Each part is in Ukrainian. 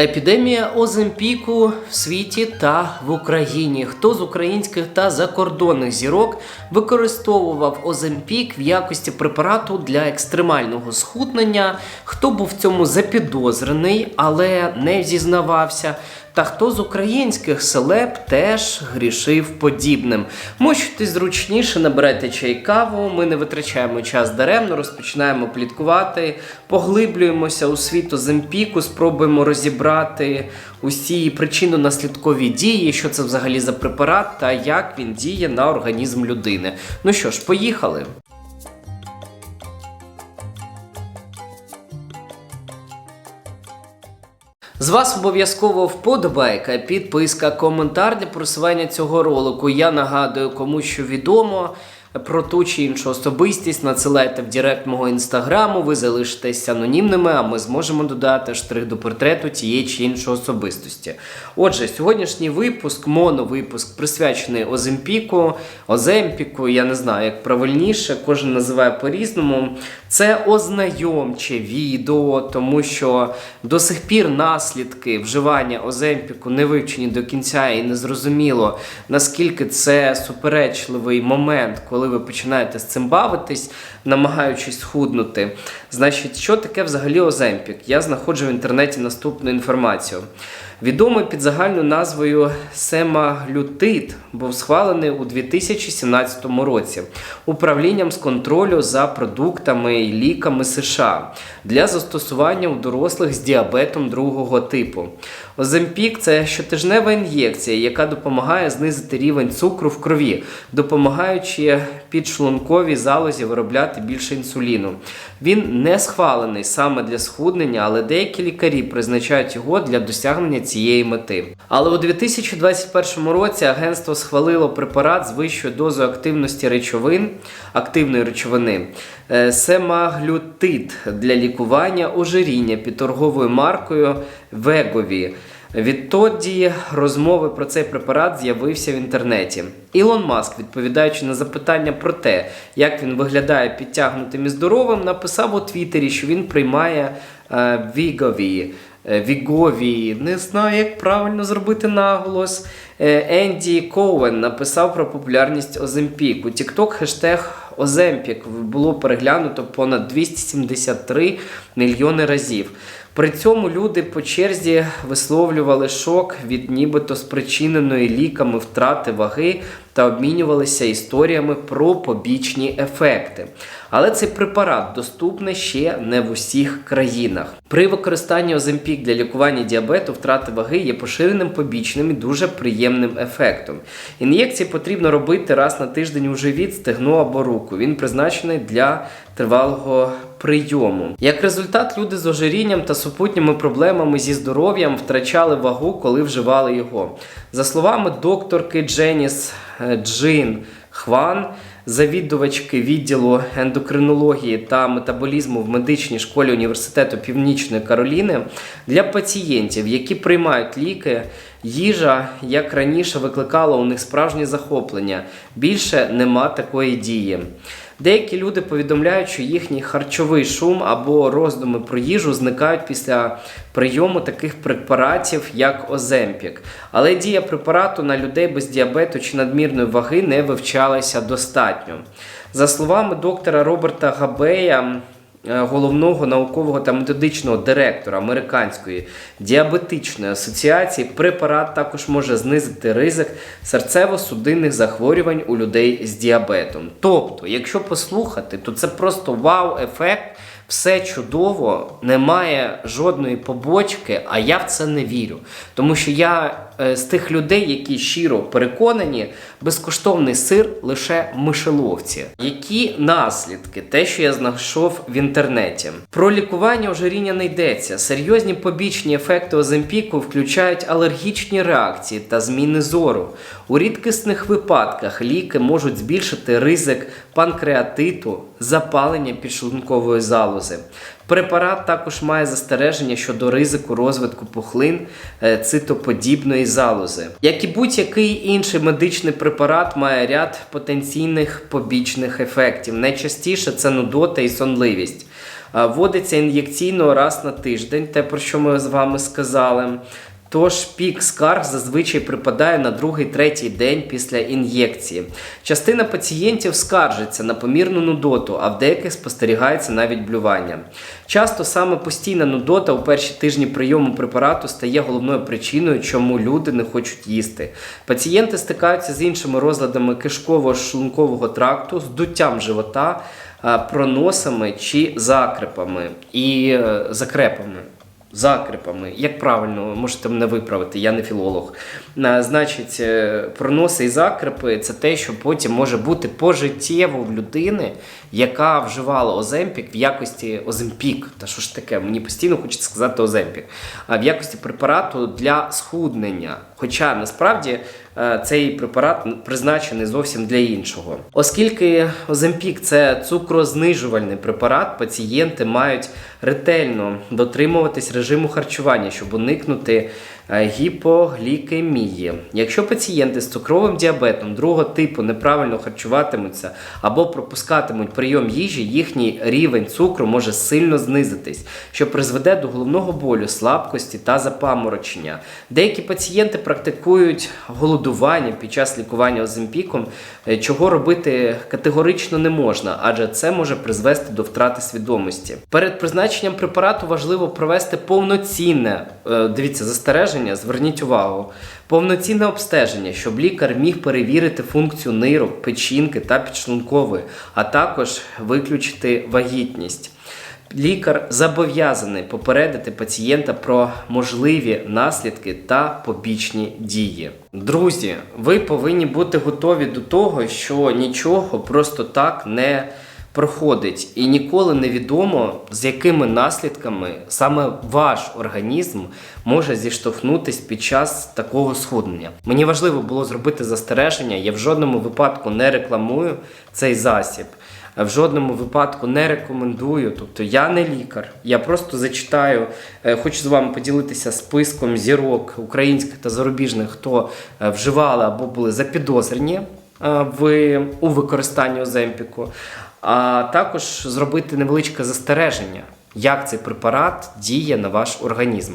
Епідемія Оземпіку в світі та в Україні. Хто з українських та закордонних зірок використовував Оземпік в якості препарату для екстремального схуднення? Хто був в цьому запідозрений, але не зізнавався? Та хто з українських селеб теж грішив подібним? Мочуйтесь зручніше, набирайте чай каву. Ми не витрачаємо час даремно, розпочинаємо пліткувати, поглиблюємося у світ Оземпіку, спробуємо розібрати усі причинно-наслідкові дії, що це взагалі за препарат та як він діє на організм людини. Ну що ж, поїхали. З вас обов'язково вподобайка, підписка, коментар для просування цього ролику. Я нагадую, кому що відомо про ту чи іншу особистість. Надсилайте в Директ мого інстаграму, ви залишитесь анонімними, а ми зможемо додати штрих до портрету тієї чи іншої особистості. Отже, сьогоднішній випуск, моновипуск, присвячений Оземпіку, Оземпіку, я не знаю, як правильніше, кожен називає по-різному. Це ознайомче відео, тому що до сих пір наслідки вживання Оземпіку не вивчені до кінця і не зрозуміло, наскільки це суперечливий момент, коли ви починаєте з цим бавитись, намагаючись схуднути. Значить, що таке взагалі Оземпік? Я знаходжу в інтернеті наступну інформацію. Відомий під загальною назвою семаглютид був схвалений у 2017 році управлінням з контролю за продуктами і ліками США для застосування у дорослих з діабетом другого типу. Оземпік це щотижнева ін'єкція, яка допомагає знизити рівень цукру в крові, допомагаючи підшлунковій залозі виробляти більше інсуліну. Він не схвалений саме для схуднення, але деякі лікарі призначають його для досягнення цієї мети. Але у 2021 році агентство схвалило препарат з вищою дозою активності речовин, активної речовини е, семаглютид для лікування ожиріння під торговою маркою Вегові. Відтоді розмови про цей препарат з'явився в інтернеті. Ілон Маск, відповідаючи на запитання про те, як він виглядає підтягнутим і здоровим, написав у Твіттері, що він приймає е, Вігові. е, Вігові, не знаю, як правильно зробити наголос. Е, Енді Коуен написав про популярність Оземпік. У TikTok хештег Оземпік було переглянуто понад 273 мільйони разів. При цьому люди по черзі висловлювали шок від нібито спричиненої ліками втрати ваги та обмінювалися історіями про побічні ефекти. Але цей препарат доступний ще не в усіх країнах. При використанні Оземпік для лікування діабету втрати ваги є поширеним побічним і дуже приємним ефектом. Ін'єкції потрібно робити раз на тиждень у живіт, стегно або руку. Він призначений для тривалого прийому. Як результат, люди з ожирінням та супутніми проблемами зі здоров'ям втрачали вагу, коли вживали його. За словами докторки Дженіс Джин Хван, завідувачки відділу ендокринології та метаболізму в медичній школі університету Північної Кароліни, для пацієнтів, які приймають ліки, їжа, як раніше, викликала у них справжнє захоплення. Більше нема такої дії. Деякі люди повідомляють, що їхній харчовий шум або роздуми про їжу зникають після прийому таких препаратів, як Оземпік. Але дія препарату на людей без діабету чи надмірної ваги не вивчалася достатньо. За словами доктора Роберта Габея, головного наукового та методичного директора Американської діабетичної асоціації, препарат також може знизити ризик серцево-судинних захворювань у людей з діабетом. Тобто, якщо послухати, то це просто вау-ефект. Все чудово, немає жодної побочки, а я в це не вірю. Тому що я е, з тих людей, які щиро переконані, безкоштовний сир лише мишеловці. Які наслідки? Те, що я знайшов в інтернеті. Про лікування ожиріння не йдеться. Серйозні побічні ефекти Оземпіку включають алергічні реакції та зміни зору. У рідкісних випадках ліки можуть збільшити ризик панкреатиту, запалення підшлункової залози. Препарат також має застереження щодо ризику розвитку пухлин е, цитоподібної залози. Як і будь-який інший медичний препарат має ряд потенційних побічних ефектів. Найчастіше це нудота і сонливість. Вводиться ін'єкційно раз на тиждень, те про що ми з вами сказали. Тож пік скарг зазвичай припадає на другий-третій день після ін'єкції. Частина пацієнтів скаржиться на помірну нудоту, а в деяких спостерігається навіть блювання. Часто саме постійна нудота у перші тижні прийому препарату стає головною причиною, чому люди не хочуть їсти. Пацієнти стикаються з іншими розладами кишково-шлункового тракту, здуттям живота, проносами чи закрепами і е, закрепами. Закрепами, як правильно, можете мене виправити, я не філолог. Значить, е, проноси і закрепи це те, що потім може бути пожиттєво в людини, яка вживала Оземпік в якості Оземпік. Та що ж таке? Мені постійно хочеться сказати Оземпік. В якості препарату для схуднення. Хоча насправді е, цей препарат призначений зовсім для іншого. Оскільки Оземпік це цукрознижувальний препарат, пацієнти мають ретельно дотримуватись режиму харчування, щоб уникнути гіпоглікемії. Якщо пацієнти з цукровим діабетом другого типу неправильно харчуватимуться або пропускатимуть прийом їжі, їхній рівень цукру може сильно знизитись, що призведе до головного болю, слабкості та запаморочення. Деякі пацієнти практикують голодування під час лікування оземпіком, е, чого робити категорично не можна, адже це може призвести до втрати свідомості. Перед призначенням препарату важливо провести повноцінне, е, дивіться, застереження, зверніть увагу. Повноцінне обстеження, щоб лікар міг перевірити функцію нирок, печінки та підшлункової, а також виключити вагітність. Лікар зобов'язаний попередити пацієнта про можливі наслідки та побічні дії. Друзі, ви повинні бути готові до того, що нічого просто так не проходить, і ніколи не відомо, з якими наслідками саме ваш організм може зіштовхнутись під час такого схуднення. Мені важливо було зробити застереження. Я в жодному випадку не рекламую цей засіб. В жодному випадку не рекомендую. Тобто я не лікар. Я просто зачитаю, е, хочу з вами поділитися списком зірок українських та зарубіжних, хто е, вживали або були запідозрені е, в, у використанні оземпіку, а також зробити невеличке застереження, як цей препарат діє на ваш організм.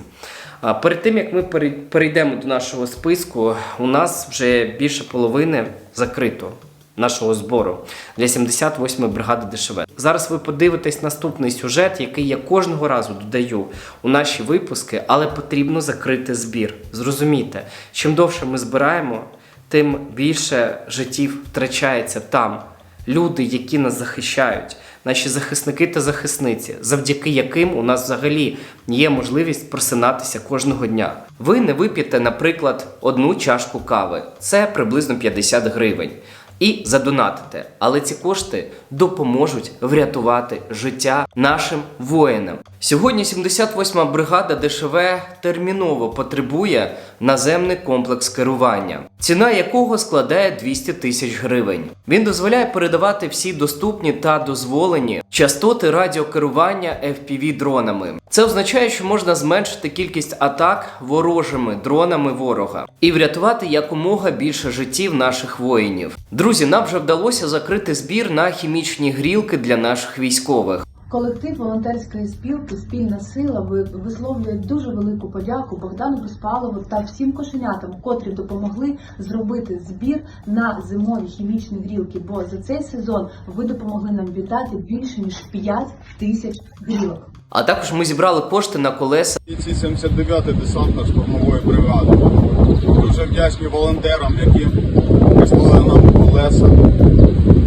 Перед тим як ми перейдемо до нашого списку, у нас вже більше половини закрито нашого збору для 78-ї бригади ДШВ. Зараз ви подивитесь наступний сюжет, який я кожного разу додаю у наші випуски, але потрібно закрити збір. Зрозумійте, чим довше ми збираємо, тим більше життів втрачається там. Люди, які нас захищають, наші захисники та захисниці, завдяки яким у нас взагалі є можливість просинатися кожного дня. Ви не вип'єте, наприклад, одну чашку кави, це приблизно 50 гривень. І задонатите, але ці кошти допоможуть врятувати життя нашим воїнам. Сьогодні 78-ма бригада ДШВ терміново потребує наземний комплекс керування, ціна якого складає 200 тисяч гривень. Він дозволяє передавати всі доступні та дозволені частоти радіокерування FPV дронами. Це означає, що можна зменшити кількість атак ворожими дронами ворога і врятувати якомога більше життів наших воїнів. Друзі, нам вже вдалося закрити збір на хімічні грілки для наших військових. Колектив волонтерської спілки Спільна сила ви- висловлює дуже велику подяку Богдану Безпалову та всім кошенятам, котрі допомогли зробити збір на зимові хімічні грілки. Бо за цей сезон ви допомогли нам віддати більше ніж 5 тисяч грілок. А також ми зібрали кошти на колеса Бійці 79-ї десантно-штурмової бригади. Дуже вдячні волонтерам, які прислали нам колеса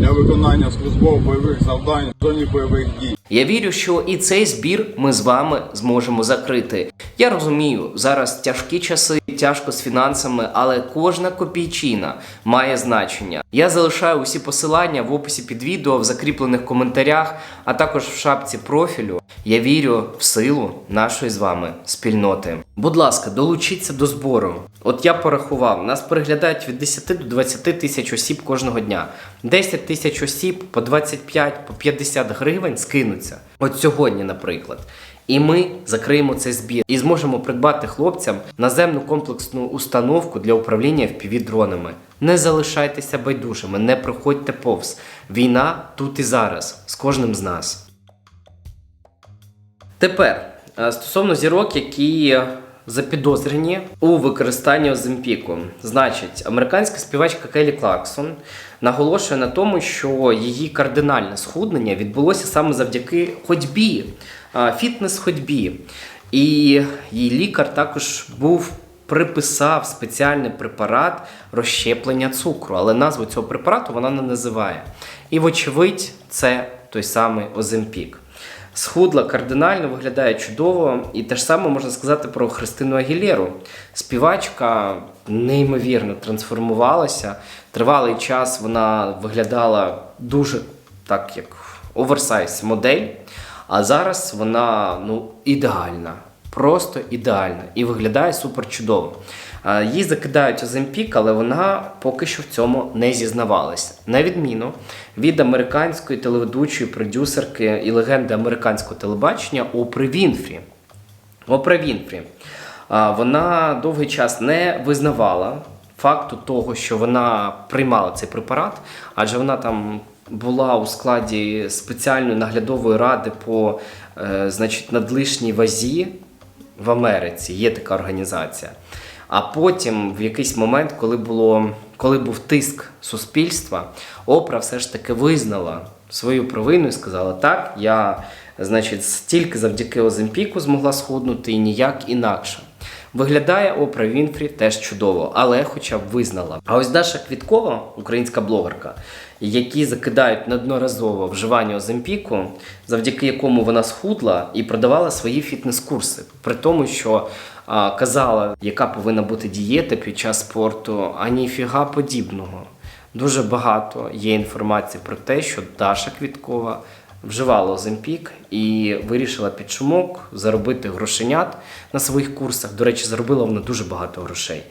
для виконання службових бойових завдань в зоні бойових дій. Я вірю, що і цей збір ми з вами зможемо закрити. Я розумію, зараз тяжкі часи, тяжко з фінансами, але кожна копійчина має значення. Я залишаю усі посилання в описі під відео, в закріплених коментарях, а також в шапці профілю. Я вірю в силу нашої з вами спільноти. Будь ласка, долучіться до збору. От я порахував, нас переглядають від 10 до 20 тисяч осіб кожного дня. 10 тисяч осіб по 25, по 50 гривень скинуться. От сьогодні, наприклад. І ми закриємо цей збір і зможемо придбати хлопцям наземну комплексну установку для управління FPV-дронами. Не залишайтеся байдужими, не проходьте повз. Війна тут і зараз з кожним з нас. Тепер е, стосовно зірок, які запідозрені у використанні Оземпіку. Значить, американська співачка Келі Клаксон наголошує на тому, що її кардинальне схуднення відбулося саме завдяки ходьбі, фітнес-ходьбі. І її лікар також був приписав спеціальний препарат розщеплення цукру, але назву цього препарату вона не називає. І, вочевидь, це той самий Оземпік. Схудла кардинально виглядає чудово, і те ж саме можна сказати про Христину Агілєру. Співачка неймовірно трансформувалася. Тривалий час вона виглядала дуже так, як оверсайз модель, а зараз вона ну, ідеальна. Просто ідеальна і виглядає супер чудово. Їй закидають Оземпік, але вона поки що в цьому не зізнавалася. На відміну від американської телеведучої продюсерки і легенди американського телебачення Опри Вінфрі. Опра Вінфрі. Вона довгий час не визнавала факту того, що вона приймала цей препарат, адже вона там була у складі спеціальної наглядової ради по е, значить, надлишній вазі в Америці. Є така організація. А потім, в якийсь момент, коли було, коли був тиск суспільства, Опра все ж таки визнала свою провину і сказала: так, я, значить, тільки завдяки Оземпіку змогла схуднути і ніяк інакше. Виглядає Опра Вінфрі теж чудово, але хоча б визнала. А ось Даша Квіткова, українська блогерка, які закидають неодноразово вживання Оземпіку, завдяки якому вона схудла і продавала свої фітнес-курси, при тому, що казала, яка повинна бути дієта під час спорту, а ніфіга подібного. Дуже багато є інформації про те, що Даша Квіткова вживала Оземпік і вирішила під шумок заробити грошенят на своїх курсах. До речі, заробила вона дуже багато грошей.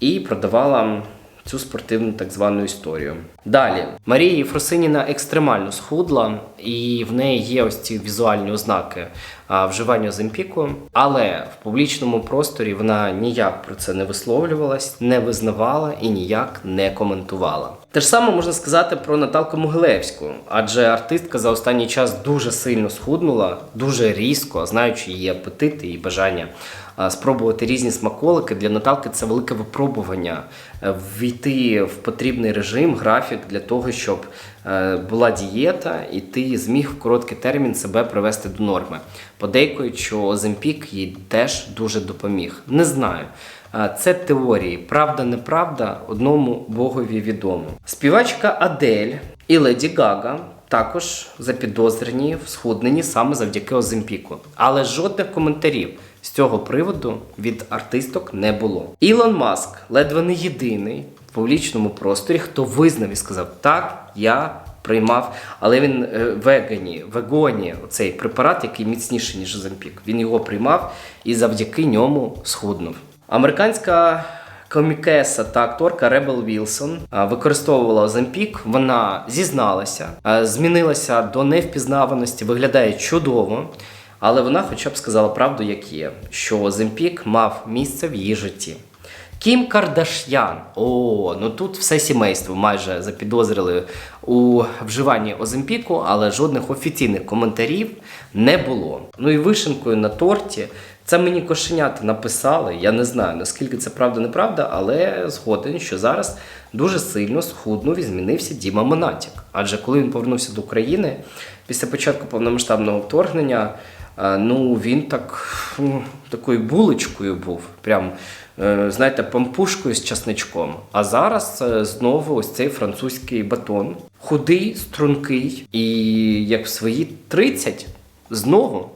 І продавала цю спортивну так звану історію. Далі Марія Єфросиніна екстремально схудла, і в неї є ось ці візуальні ознаки вживання земпіку, але в публічному просторі вона ніяк про це не висловлювалась, не визнавала і ніяк не коментувала. Те ж саме можна сказати про Наталку Могилевську, адже артистка за останній час дуже сильно схуднула, дуже різко, знаючи її апетити і бажання спробувати різні смаколики. Для Наталки це велике випробування е, війти в потрібний режим, графік для того, щоб е, була дієта, і ти зміг в короткий термін себе привести до норми. Подейкують, що Оземпік їй теж дуже допоміг. Не знаю. Це теорії, правда, неправда, одному богові відомо. Співачка Адель і Леді Гага також запідозрені в схудненні саме завдяки Оземпіку. Але жодних коментарів з цього приводу від артисток не було. Ілон Маск ледве не єдиний в публічному просторі, хто визнав і сказав: так, я приймав, але він е, вегані, вегоні, цей препарат, який міцніший, ніж Оземпік. Він його приймав і завдяки ньому схуднув. Американська комікеса та акторка Ребел Вілсон використовувала Оземпік. Вона зізналася, змінилася до невпізнаваності, виглядає чудово. Але вона хоча б сказала правду, як є, що Оземпік мав місце в її житті. Кім Кардаш'ян. О, ну тут все сімейство майже запідозрили у вживанні Оземпіку, але жодних офіційних коментарів не було. Ну і вишенкою на торті. Це мені кошенята написали. Я не знаю наскільки це правда неправда, але згоден, що зараз дуже сильно схуднув і змінився Діма Монатік. Адже коли він повернувся до України після початку повномасштабного вторгнення, е, ну він так ну, такою булочкою був. Прям е, знаєте, пампушкою з часничком. А зараз е, знову ось цей французький батон. Худий, стрункий, і як в свої 30 знову.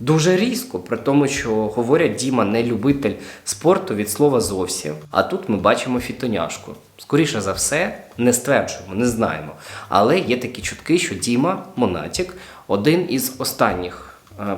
Дуже різко, при тому, що говорять, Діма не любитель спорту від слова зовсім. А тут ми бачимо фітоняшку. Скоріше за все, не стверджуємо, не знаємо. Але є такі чутки, що Діма Монатік один із останніх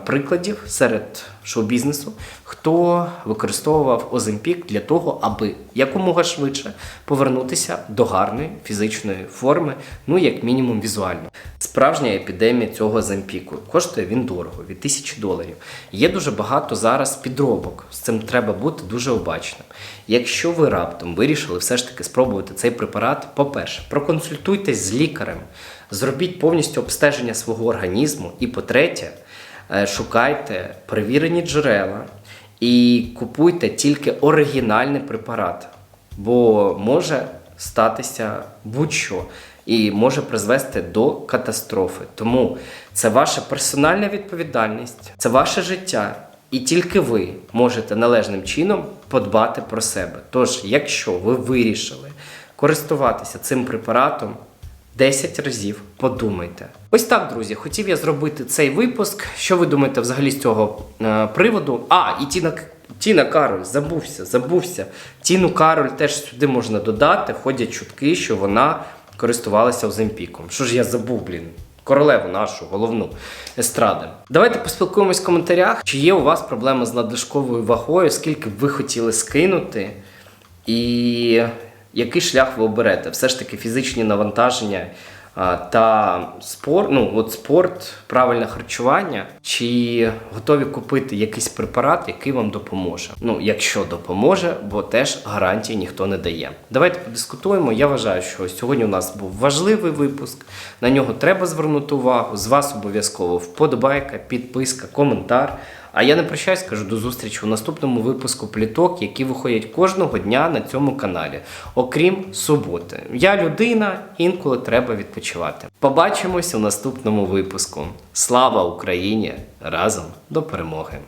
прикладів серед шоу-бізнесу, хто використовував Оземпік для того, аби якомога швидше повернутися до гарної фізичної форми, ну як мінімум візуально. Справжня епідемія цього Оземпіку. Коштує він дорого, від тисячі доларів. Є дуже багато зараз підробок. З цим треба бути дуже обачним. Якщо ви раптом вирішили все ж таки спробувати цей препарат, по-перше, проконсультуйтесь з лікарем, зробіть повністю обстеження свого організму. І по-третє, е, шукайте перевірені джерела і купуйте тільки оригінальний препарат, бо може статися будь-що і може призвести до катастрофи. Тому це ваша персональна відповідальність, це ваше життя. І тільки ви можете належним чином подбати про себе. Тож, якщо ви вирішили користуватися цим препаратом, 10 разів подумайте. Ось так, друзі, хотів я зробити цей випуск. Що ви думаєте взагалі з цього е, приводу? А, і Тіна, Тіна Кароль, забувся, забувся. Тіну Кароль теж сюди можна додати. Ходять чутки, що вона користувалася Оземпіком. Що ж я забув, блін? Королеву нашу головну естради. Давайте поспілкуємось в коментарях, чи є у вас проблеми з надлишковою вагою, скільки б ви хотіли скинути, і який шлях ви оберете? Все ж таки фізичні навантаження та спорт, ну от спорт, правильне харчування, чи готові купити якийсь препарат, який вам допоможе? Ну, якщо допоможе, бо теж гарантії ніхто не дає. Давайте подискутуємо. Я вважаю, що сьогодні у нас був важливий випуск. На нього треба звернути увагу. З вас обов'язково вподобайка, підписка, коментар. А я не прощаюсь, кажу до зустрічі у наступному випуску пліток, які виходять кожного дня на цьому каналі, окрім суботи. Я людина, інколи треба відпочивати. Побачимось у наступному випуску. Слава Україні! Разом до перемоги!